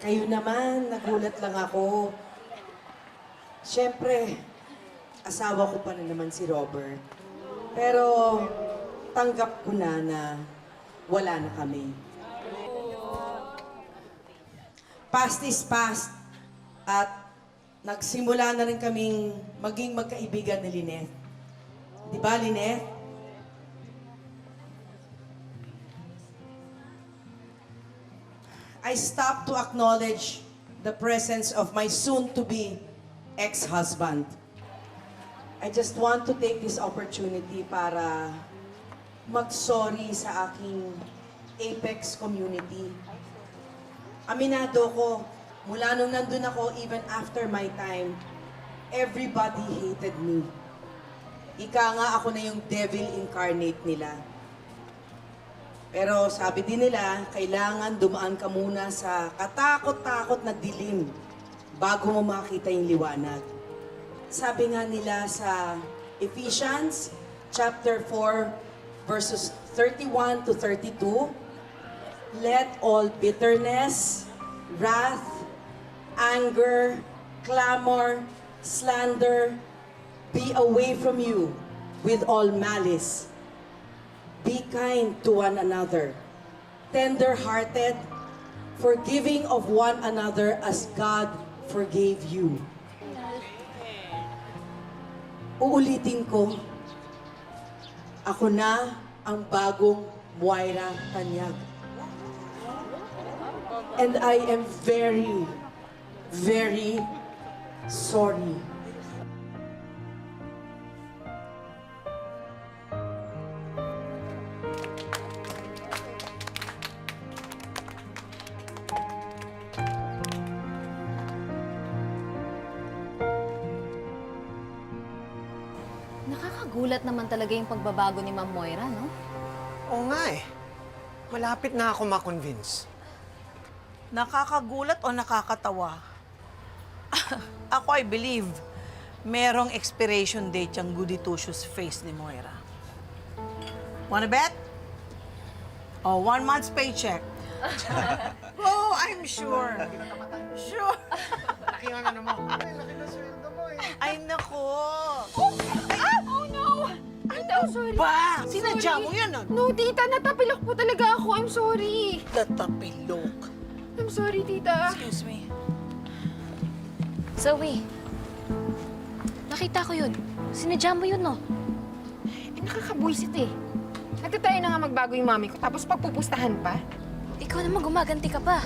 Kayo naman, nagulat lang ako. Siyempre, asawa ko pa na naman si Robert. Pero, tanggap ko na na wala na kami. Past is past. At nagsimula na rin kaming maging magkaibigan ni Lynette. Di ba, Lynette? I stopped to acknowledge the presence of my soon-to-be ex-husband. I just want to take this opportunity para mag-sorry sa aking Apex community. Aminado ko, mula nung nandun ako, even after my time, everybody hated me. Ika nga ako na yung devil incarnate nila. Pero sabi din nila, kailangan dumaan ka muna sa katakot-takot na dilim bago mo makita yung liwanag. Sabi nga nila sa Ephesians chapter 4 verses 31 to 32, Let all bitterness, wrath, anger, clamor, slander be away from you with all malice. Be kind to one another, tender-hearted, forgiving of one another as God forgave you. Uulitin ko, ako na ang bagong Moira Tanyag. And I am very, very sorry. Nakakagulat naman talaga yung pagbabago ni Ma'am Moira, no? Oo nga eh. Malapit na ako makonvince. Nakakagulat o nakakatawa? Ako, I believe, merong expiration date yung goody-two-shoes face ni Moira. Wanna bet? Oh, one month's paycheck. oh, I'm sure. Sure. Laki na naman. Ay, laki na sweldo Sinadya mo yan, ah. No, tita, natapilok po talaga ako. I'm sorry. Tatapilok. I'm sorry, tita. Excuse me. Zoe, nakita ko yun. Sinadya mo yun, no? Eh, nakakabuisit eh. Natatry na nga magbago yung mami ko, tapos pagpupustahan pa. Ikaw naman gumaganti ka pa.